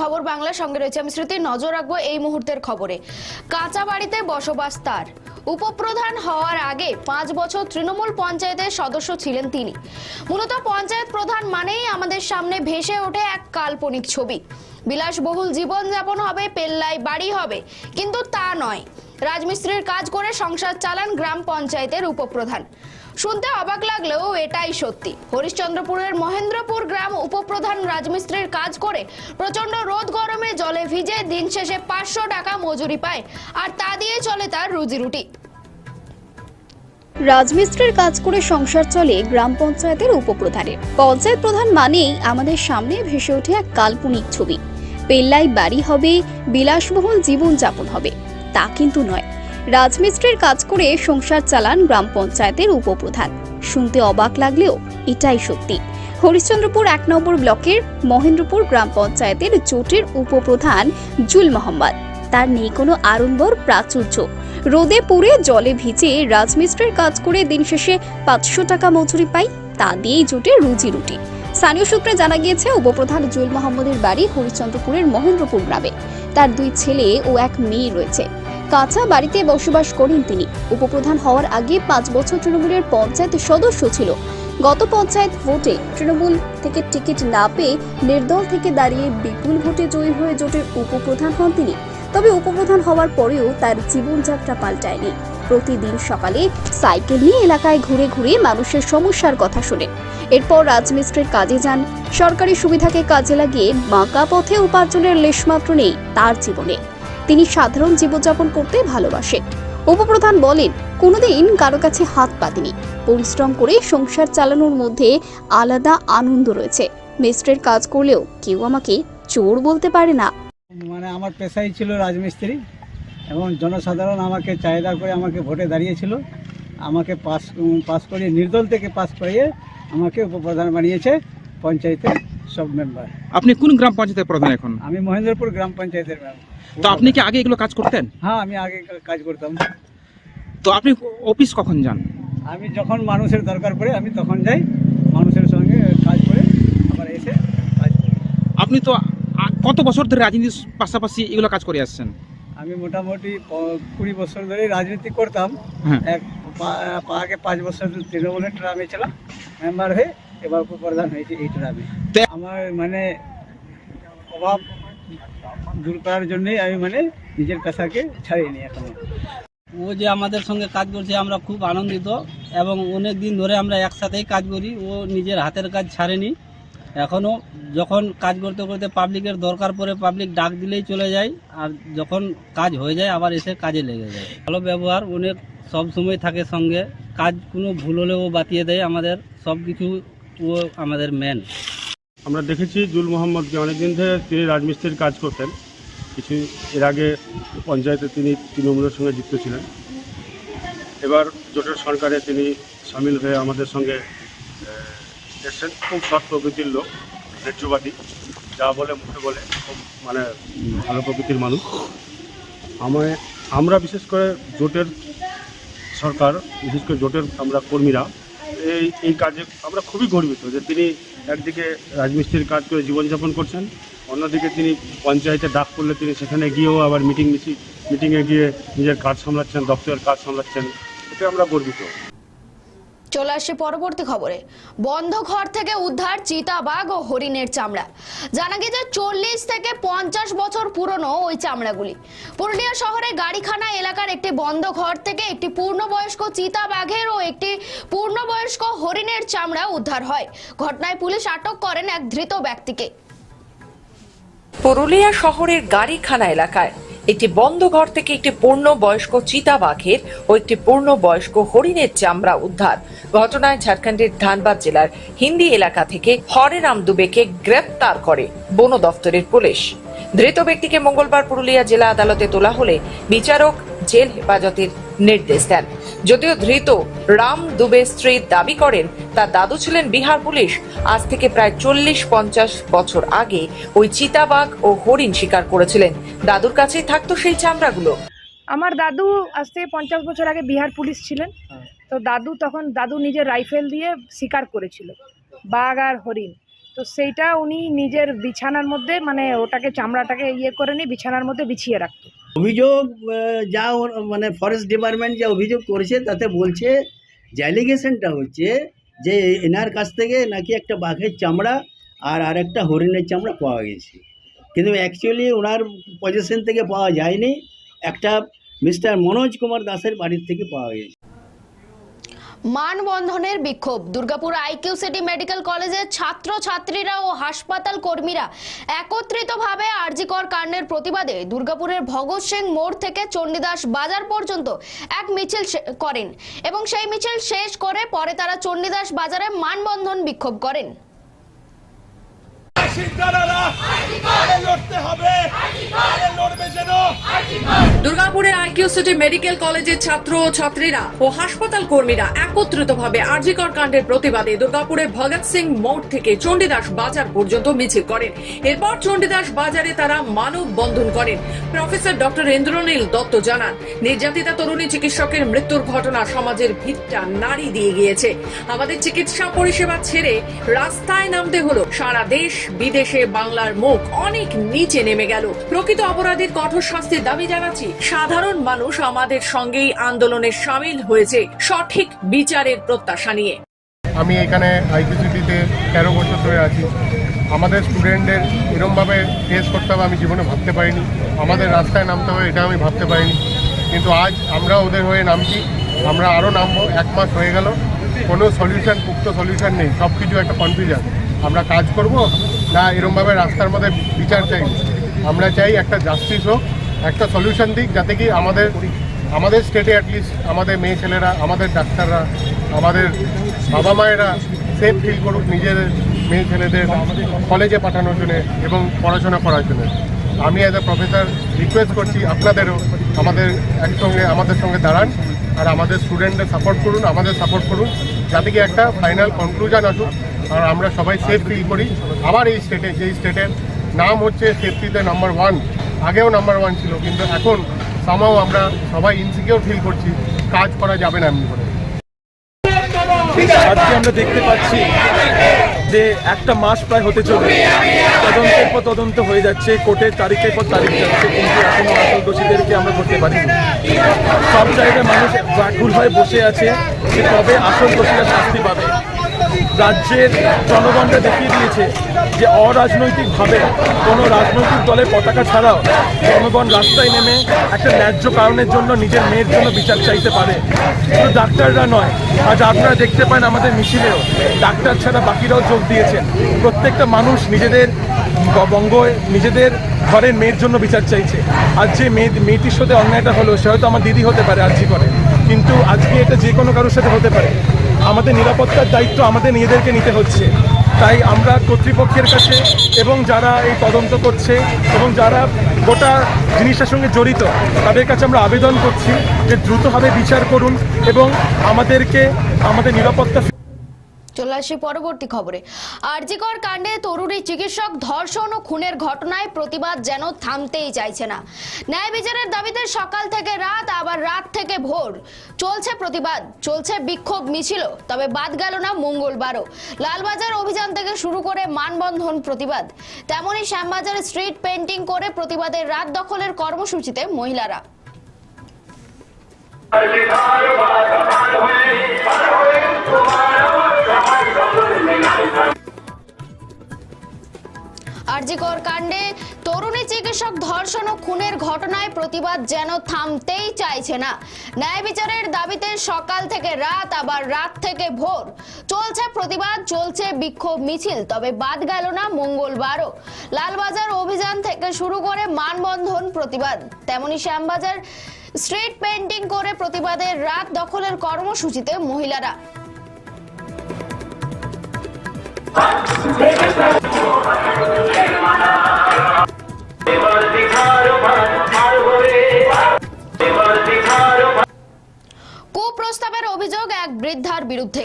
খবর বাংলা। সঙ্গে রয়েছে আমি স্মৃতি নজর রাখব এই মুহূর্তের খবরে। কাঁচা বাড়িতে বসবাস তার। উপপ্রধান হওয়ার আগে পাঁচ বছর তৃণমূল পঞ্চায়েতের সদস্য ছিলেন তিনি। মূলত পঞ্চায়েত প্রধান মানেই আমাদের সামনে ভেসে ওঠে এক কাল্পনিক ছবি। বিলাসবহুল জীবনযাপন হবে পেল্লাই বাড়ি হবে, কিন্তু তা নয়। রাজমিস্ত্রির কাজ করে সংসার চালান গ্রাম পঞ্চায়েতের উপপ্রধান। শুনতে অবাক লাগলেও এটাই সত্যি। হরিশ্চন্দ্রপুরের মহেন্দ্রপুর গ্রাম উপপ্রধান রাজমিস্ত্রির কাজ করে প্রচণ্ড রোদ গরমে জলে ভিজে দিন শেষে পাঁচশো টাকা মজুরি পায়, আর তা দিয়ে চলে তার রুজি রুটি। রাজমিস্ত্রির কাজ করে সংসার চলে গ্রাম পঞ্চায়েতের উপপ্রধানের। পঞ্চায়েত প্রধান মানেই আমাদের সামনে ভেসে ওঠে এক কাল্পনিক ছবি। পেল্লাই বাড়ি হবে, বিলাসবহুল জীবনযাপন হবে। তা কিন্তু নয়। রাজমিস্ত্রির কাজ করে সংসার চালান গ্রাম পঞ্চায়েতের উপপ্রধান। শুনতে অবাক লাগলেও এটাই সত্যি। হরিশ্চন্দ্রপুর এক নম্বর ব্লকের মহেন্দ্রপুর গ্রাম পঞ্চায়েতের জোটের উপপ্রধান জুল মোহাম্মদ। তার নেই কোনো আড়ম্বর, প্রাচুর্য। রোদে পুড়ে জলে ভিজে রাজমিস্ত্রির কাজ করে দিন শেষে পাঁচশো টাকা মজুরি পাই, তা দিয়েই জোটে রুজি রুটি। স্থানীয় সূত্রে জানা গিয়েছে, উপপ্রধান জুল মোহাম্মদের বাড়ি হরিচন্দ্রপুরের মহেন্দ্রপুর গ্রামে। তার দুই ছেলে ও এক মেয়ে রয়েছে। কাঁচা বাড়িতে বসবাস করেন তিনি। উপপ্রধান হওয়ার আগে পাঁচ বছর তৃণমূলের পঞ্চায়েত সদস্য ছিল। গত পঞ্চায়েত ভোটে তৃণমূল থেকে টিকিট না পেয়ে নির্দল থেকে দাঁড়িয়ে বিপুল ভোটে জয়ী হয়ে জোটের উপপ্রধান হন তিনি। তবে উপপ্রধান হওয়ার পরেও তার জীবনযাত্রা পাল্টায়নি। প্রতিদিন সকালে সাইকেল নিয়ে এলাকায় ঘুরে ঘুরে মানুষের সমস্যার কথা শোনেন এরপর রাজমিস্ত্রির কাজে যান। সরকারি সুবিধাকে কাজে লাগিয়ে বাঁকা পথে উপার্জনের লেশমাত্র নেই তার জীবনে। তিনি সাধারণ জীবনযাপন করতে ভালোবাসেন উপপ্রধান বলেন, কোনোদিন কারও কাছে হাত পাতেনি। পরিশ্রম করে সংসার চালানোর মধ্যে আলাদা আনন্দ রয়েছে। মিস্ত্রির কাজ করলেও কেউ আমাকে চোর বলতে পারে না। মানে আমার পেশাই ছিল রাজমিস্ত্রি। এবং জনসাধারণ আমাকে চাহিদা করে আমাকে ভোটে দাঁড়িয়েছিল। আমাকে পাস পাস করিয়ে নির্দল থেকে পাস করিয়ে আমাকে উপপ্রধান বানিয়েছে পঞ্চায়েতের সব মেম্বার আপনি কোন গ্রাম পঞ্চায়েতের প্রধান এখন? আমি মহেন্দ্রপুর গ্রাম পঞ্চায়েতের member। তো আপনি কি আগে এগুলো কাজ করতেন? হ্যাঁ আমি আগে কাজ করতাম। তো আপনি অফিস কখন যান? আমি যখন মানুষের দরকার পড়ে আমি তখন যাই মানুষের সঙ্গে কাজ করে আবার এসে কাজ করি। আপনি তো কত বছর ধরে রাজনীতির পাশাপাশি এগুলো কাজ করে আসছেন? আমি মোটামুটি কুড়ি বছর ধরে রাজনীতি করতাম। হ্যাঁ। এক পা- পা- আগে পাঁচ বছর তৃণমূলের ট্রামে ছিলাম। মেম্বার হয়ে এবার উপপ্রধান হয়েছে এই ট্রামে। আমার মানে অভাব দূর করার জন্যই আমি মানে নিজের পেশাকে ছাড়িয়ে এখনও। ও যে আমাদের সঙ্গে কাজ করছে আমরা খুব আনন্দিত এবং অনেক দিন ধরে আমরা একসাথেই কাজ করি। ও নিজের হাতের কাজ ছাড়েনি। এখনও যখন কাজ করতে করতে পাবলিকের দরকার পড়ে পাবলিক ডাক দিলেই চলে যায়, আর যখন কাজ হয়ে যায় আবার এসে কাজে লেগে যায়। ভালো ব্যবহার অনেক সব সময় থাকে সঙ্গে। কাজ কোনো ভুল হলেও বাতিয়ে দেয় আমাদের, সব কিছু ও আমাদের মেন আমরা দেখেছি জুল মোহাম্মদকে অনেকদিন ধরে তিনি রাজমিস্ত্রির কাজ করতেন। কিছু এর আগে পঞ্চায়েতে তিনি তৃণমূলের সঙ্গে যুক্ত ছিলেন। এবার জোটের সরকারে তিনি সামিল হয়ে আমাদের সঙ্গে এসছেন খুব সৎ প্রকৃতির লোক ন্যায্যবাদী যা বলে মুখে বলে, খুব মানে ভালো প্রকৃতির মানুষ। আমায় আমরা বিশেষ করে জোটের সরকার, বিশেষ করে জোটের আমরা কর্মীরা, এই এই কাজে আমরা খুবই গর্বিত যে তিনি একদিকে রাজমিস্ত্রির কাজ করে জীবনযাপন করছেন, অন্যদিকে তিনি পঞ্চায়েতে ডাক করলে তিনি সেখানে গিয়েও আবার মিটিং মিছিল মিটিংয়ে গিয়ে নিজের কাজ সামলাচ্ছেন, দপ্তরের কাজ সামলাচ্ছেন। এতে আমরা গর্বিত। চলে আসছে পরবর্তী খবরে। বন্ধ ঘর থেকে উদ্ধার চিতাবাঘ ও হরিণের চামড়া। জানা গেছে, চল্লিশ থেকে পঞ্চাশ বছর পুরনো ওই চামড়াগুলি। পুরুলিয়া শহরে গাড়িখানা এলাকার একটি বন্ধ ঘর থেকে একটি পূর্ণবয়স্ক চিতাবাঘের ও একটি পূর্ণবয়স্ক হরিণের চামড়া উদ্ধার হয়। ঘটনায় পুলিশ আটক করেন এক ধৃত ব্যক্তিকে। পুরুলিয়া শহরের গাড়িখানা এলাকায় একটি বন্ধ ঘর থেকে একটি পূর্ণ বয়স্ক চিতাবাঘের ও একটি পূর্ণ বয়স্ক হরিণের চামড়া উদ্ধার। ঘটনায় ঝাড়খণ্ডের ধানবাদ জেলার হিন্দি এলাকা থেকে হরেরাম দুবেকে গ্রেপ্তার করে বন দফতরের পুলিশ। ধৃত ব্যক্তিকে মঙ্গলবার পুরুলিয়া জেলা আদালতে তোলা হলে বিচারক জেল হেফাজতের নির্দেশ দেন। যদিও ধৃত রাম দুবে স্ত্রী দাবি করেন তার দাদু ছিলেন বিহার পুলিশ। আজ থেকে প্রায় চল্লিশ পঞ্চাশ বছর আগে ওই চিতাবাঘ ও হরিণ শিকার করেছিলেন। দাদুর কাছেই থাকতো সেই চামড়াগুলো। আমার দাদু আজ থেকে পঞ্চাশ বছর আগে বিহার পুলিশ ছিলেন। তো দাদু তখন দাদু নিজের রাইফেল দিয়ে শিকার করেছিল, বাঘ আর হরিণ। তো সেইটা উনি নিজের বিছানার মধ্যে মানে ওটাকে, চামড়াটাকে ইয়ে করে নিয়ে বিছানার মধ্যে বিছিয়ে রাখতো। অভিযোগ যা মানে ফরেস্ট ডিপার্টমেন্ট যা অভিযোগ করেছে তাতে বলছে, যে অ্যালিগেশনটা হচ্ছে যে এনার কাছ থেকে নাকি একটা বাঘের চামড়া আর আর একটা হরিণের চামড়া পাওয়া গেছে। কিন্তু অ্যাকচুয়ালি ওনার পজিশন থেকে পাওয়া যায়নি। একটা মিস্টার মনোজ কুমার দাসের বাড়ির থেকে পাওয়া গেছে। মানবন্ধনের বিক্ষোভ। দুর্গাপুর আইকিউ সিটি মেডিকেল কলেজের ছাত্র ছাত্রীরা ও হাসপাতাল কর্মীরা একত্রিতভাবে আরজিকর কাণ্ডের প্রতিবাদে দুর্গাপুরের ভগৎ সিং মোড় থেকে চণ্ডীদাস বাজার পর্যন্ত এক মিছিল করেন এবং সেই মিছিল শেষ করে পরে তারা চণ্ডীদাস বাজারে মানবন্ধন বিক্ষোভ করেন। দুর্গাপুরের আইকিউ সিটি মেডিকেল কলেজের ছাত্র ও ছাত্রীরা ও হাসপাতাল কর্মীরা একত্রিতভাবে আরজিকর কাণ্ডের প্রতিবাদে দুর্গাপুরের ভগৎ সিং মোড় থেকে চণ্ডীদাস বাজার পর্যন্ত মিছিল করেন। এরপর চণ্ডীদাস বাজারে তারা মানব বন্ধন করেন। প্রফেসর ডক্টর ইন্দ্রনীল দত্ত জানান, নির্যাতিতা তরুণী চিকিৎসকের মৃত্যুর ঘটনা সমাজের ভিতটা নারী দিয়ে গিয়েছে। আমাদের চিকিৎসা পরিষেবা ছেড়ে রাস্তায় নামতে হলো। সারা দেশ, বিদেশে বাংলার মুখ অনেক নিচে নেমে গেল। প্রকৃত অপরাধীর কঠোর শাস্তির দাবি জানাচ্ছি। সাধারণ মানুষ আমাদের সঙ্গেই আন্দোলনে সামিল হয়েছে। সঠিক বিচারের প্রত্যাশা নিয়ে। আমি এখানে আইপিসিটিতে তেরো বছর ধরে আছি। আমাদের স্টুডেন্টদের এরমভাবে ফেস করতে হবে আমি জীবনে ভাবতে পারিনি। আমাদের রাস্তায় নামতে হবে এটা আমি ভাবতে পারিনি। কিন্তু আজ আমরা ওদের হয়ে নামছি। আমরা আরও নামবো। এক মাস হয়ে গেল। কোনো সলিউশন পুক্ত সলিউশন নেই। সব কিছু একটা কনফিউশন আমরা কাজ করব। না এরমভাবে রাস্তার মধ্যে বিচার চাই আমরা চাই একটা জাস্টিস হোক, একটা সলিউশন দিক যাতে কি আমাদের আমাদের স্টেটে অ্যাটলিস্ট আমাদের মেয়ে ছেলেরা, আমাদের ডাক্তাররা, আমাদের বাবা মায়েরা সেফ ফিল করুক নিজের মেয়ে ছেলেদের কলেজে পাঠানোর জন্য এবং পড়াশোনা করার জন্য। আমি অ্যাজ এ প্রফেসর রিকোয়েস্ট করছি আপনাদেরও আমাদের একসঙ্গে, আমাদের সঙ্গে দাঁড়ান আর আমাদের স্টুডেন্টদের সাপোর্ট করুন, আমাদের সাপোর্ট করুন, যাতে কি একটা ফাইনাল কনক্লুশন আসুক। আর আমরা সবাই সেফ ফিল করি। আবার এই স্টেটে যেই স্টেটের নাম হচ্ছে সেফটিতে নাম্বার ওয়ান আগেও নাম্বার ওয়ান ছিল, কিন্তু এখন সামাও আমরা সবাই ইনসিকিউর ফিল করছি, কাজ করা যাবে না এমনি করে। আজকে আমরা দেখতে পাচ্ছি যে একটা মাস প্রায় হতে চলে তদন্তের পর তদন্ত হয়ে যাচ্ছে, কোর্টের তারিখের পর তারিখ যাচ্ছে, কিন্তু এখনও আসল দোষীদেরকে আমরা ধরতে পারিনি। সব জায়গায় মানুষ ব্যাকুল হয়ে বসে আছে যে কবে আসল দোষীরা শাস্তি পাবে। রাজ্যের জনগণটা দেখিয়ে দিয়েছে যে অরাজনৈতিকভাবে কোনো রাজনৈতিক দলের পতাকা ছাড়াও জনগণ রাস্তায় নেমে একটা ন্যায্য কারণের জন্য নিজের মেয়ের জন্য বিচার চাইতে পারে। শুধু ডাক্তাররা নয়, আজ আপনারা দেখতে পান আমাদের মিছিলেও ডাক্তার ছাড়া বাকিরাও যোগ দিয়েছেন। প্রত্যেকটা মানুষ নিজেদের বঙ্গ নিজেদের ঘরের মেয়ের জন্য বিচার চাইছে। আজ যে মেয়ে, মেয়েটির সাথে অন্যায়টা হলো, সে হয়তো আমার দিদি হতে পারে আজই করে কিন্তু আজকে এটা যে কোনো কারোর সাথে হতে পারে। আমাদের নিরাপত্তার দায়িত্ব আমাদের নিজেদেরকে নিতে হচ্ছে। তাই আমরা কর্তৃপক্ষের কাছে এবং যারা এই তদন্ত করছে এবং যারা গোটা জিনিসটার সঙ্গে জড়িত, তাদের কাছে আমরা আবেদন করছি যে দ্রুতভাবে বিচার করুন এবং আমাদেরকে, আমাদের নিরাপত্তা চলে আসি পরবর্তী খবরে। আরজিকর কাণ্ডে তরুণী চিকিৎসক ধর্ষণ ও খুনের ঘটনায় প্রতিবাদ যেন থামতেই চাইছে না। ন্যায় বিচারের দাবিতে সকাল থেকে রাত, আবার রাত থেকে ভোর চলছে প্রতিবাদ, চলছে বিক্ষোভ মিছিল, তবে বাদ গেল না মঙ্গলবারও। লালবাজার অভিযান থেকে শুরু করে মানবন্ধন প্রতিবাদ। তেমনই শ্যামবাজার স্ট্রিট পেন্টিং করে প্রতিবাদের রাত দখলের কর্মসূচিতে মহিলারা। চিকিৎসক ধর্ষণ ও খুনের ঘটনায় প্রতিবাদ যেন থামতেই চাইছে না। ন্যায় বিচারের দাবিতে সকাল থেকে রাত, আবার রাত থেকে ভোর। চলছে প্রতিবাদ, চলছে বিক্ষোভ মিছিল, তবে বাদ গেল না মঙ্গলবারও। লালবাজার অভিযান থেকে শুরু করে মানবন্ধন প্রতিবাদ। তেমনি শ্যামবাজার স্ট্রিট পেন্টিং করে প্রতিবাদের রাত দখলের কর্মসূচিতে মহিলারা। কুপ্রস্তাবের অভিযোগ এক বৃদ্ধার বিরুদ্ধে।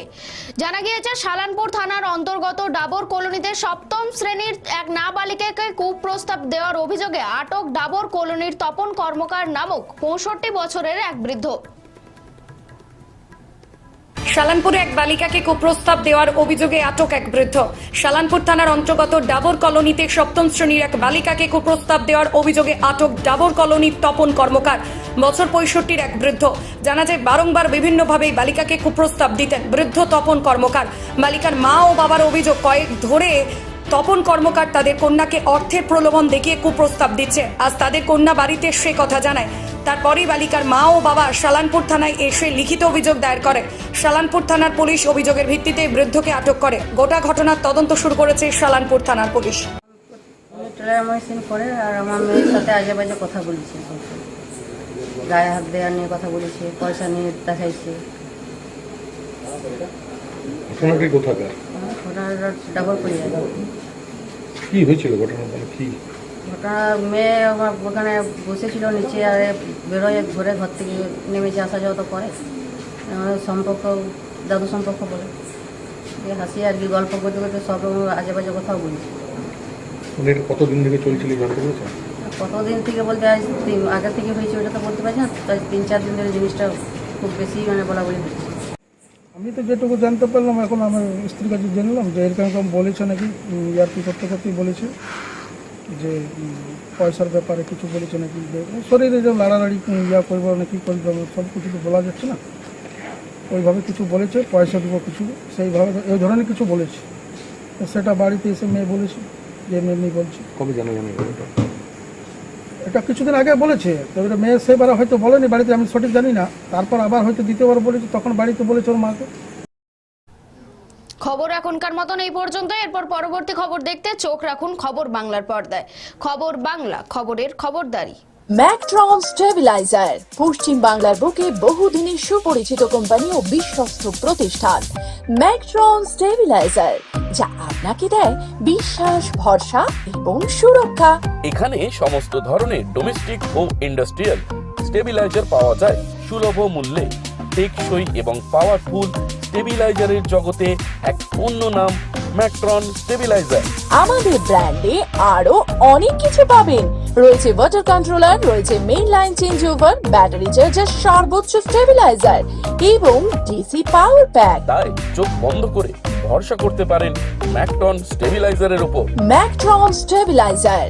জানা গিয়েছে সালানপুর থানার অন্তর্গত ডাবর কলোনিতে সপ্তম শ্রেণির এক নাবালিকাকে কুপ্রস্তাব দেওয়ার অভিযোগে আটক ডাবর কলোনির তপন কর্মকার নামক পঁয়ষট্টি বছরের এক বৃদ্ধ। শালানপুরে এক বালিকাকে কুপ্রস্তাব দেওয়ার অভিযোগে আটক এক বৃদ্ধ। শালানপুর থানার অন্তর্গত ডাবর কলোনিতে সপ্তম শ্রেণির এক বালিকাকে কুপ্রস্তাব দেওয়ার অভিযোগে আটক ডাবর কলোনির তপন কর্মকার, বছর পঁয়ষট্টির এক বৃদ্ধ। জানা যায়, বারংবার বিভিন্নভাবে বালিকাকে কুপ্রস্তাব দিতেন বৃদ্ধ তপন কর্মকার। বালিকার মা ও বাবার অভিযোগ কয়েক ধরে তপন কর্মকার তাদের কন্যাকে অর্থের প্রলোভন দেখিয়ে কুপ্রস্তাব দিচ্ছে। আজ তাদের কন্যা বাড়িতে সে কথা জানায়। তারপরেই বালিকার মা ও বাবা শালানপুর থানায় এসে লিখিত অভিযোগ দায়ের করে। শালানপুর থানার পুলিশ অভিযোগের ভিত্তিতে বৃদ্ধকে আটক করে। গোটা ঘটনার তদন্ত শুরু করেছে শালানপুর থানার পুলিশ। করে আর আমার মেয়ের সাথে আজে বাজে কথা বলেছে। গায়ে হাত দেওয়া নিয়ে কথা বলেছে পয়সা নিয়ে দেখাইছে। ঘটনাটি কোথাকার? ওটা ডাবল করে কি হয়েছিল ঘটনা মানে কি? মেয়ে আমার ওখানে বসেছিল নিচে আর বেরোয় ঘরে ঘর থেকে নেমেছে আসা যাওয়া তো করে। সম্পর্ক দাদু সম্পর্ক বলে। হাসি আর কি গল্প করতে করতে সব রকম আজে বাজে কথাও বলছে। কতদিন থেকে চলছিল কতদিন থেকে বলতে আজ আগে থেকে হয়েছে ওটা তো বলতে পারছি না তাই তিন চার দিন ধরে জিনিসটা খুব বেশি মানে বলা বলি হচ্ছে। আমি তো যেটুকু জানতে পারলাম এখন আমার স্ত্রীর কাছে জানলাম যে এরকম এরকম বলেছে নাকি ইয়ারকি করতে করতেই বলেছে। যে পয়সার ব্যাপারে কিছু বলেছে নাকি? যে শরীরে যে লাড়ালাড়ি ইয়া করব নাকি করব সব কিছু তো বলা যাচ্ছে না। ওইভাবে কিছু বলেছে পয়সা দেবো কিছু সেইভাবে এই ধরনের কিছু বলেছে। সেটা বাড়িতে এসে মেয়ে বলেছে যে মেয়ে মেয়ে বলছে। কবে জানা জানা এটা এটা কিছুদিন আগে বলেছে তবে এটা মেয়ে সেবার হয়তো বলেনি বাড়িতে আমি সঠিক জানি না। তারপর আবার হয়তো দ্বিতীয়বার বলেছে তখন বাড়িতে বলেছে ওর মাকে। খবর এখনকার মতন এই পর্যন্ত এরপর পরবর্তী খবর দেখতে চোখ রাখুন খবর বাংলার পর্দায়। খবর বাংলা খবরের খবরদারি। ম্যাকট্রন স্টেবিলাইজার পশ্চিম বাংলার বুকে বহুদিনের সুপরিচিত কোম্পানি ও বিশ্বস্ত প্রতিষ্ঠান। ম্যাকট্রন স্টেবিলাইজার যা আপনাকে দেয় বিশ্বাস ভরসা এবং সুরক্ষা। এখানে সমস্ত ধরনের ডোমেস্টিক ও ইন্ডাস্ট্রিয়াল স্টেবিলাইজার পাওয়া যায় সুলভ মূল্যে। টেকসই এবং পাওয়ারফুল স্টেবিলাইজারের জগতে এক অন্য নাম ম্যাকট্রন স্টেবিলাইজার আমাদের ব্র্যান্ডে আরও অনেক কিছু পাবেন। রয়েছে ওয়াটার কন্ট্রোলার রয়েছে main line change over battery charger সর্বোচ্চ স্টেবিলাইজার এবং ডিসি পাওয়ার প্যাক তাই চোখ বন্ধ করে ভরসা করতে পারেন ম্যাকট্রন স্টেবিলাইজারের উপর ম্যাকট্রন স্টেবিলাইজার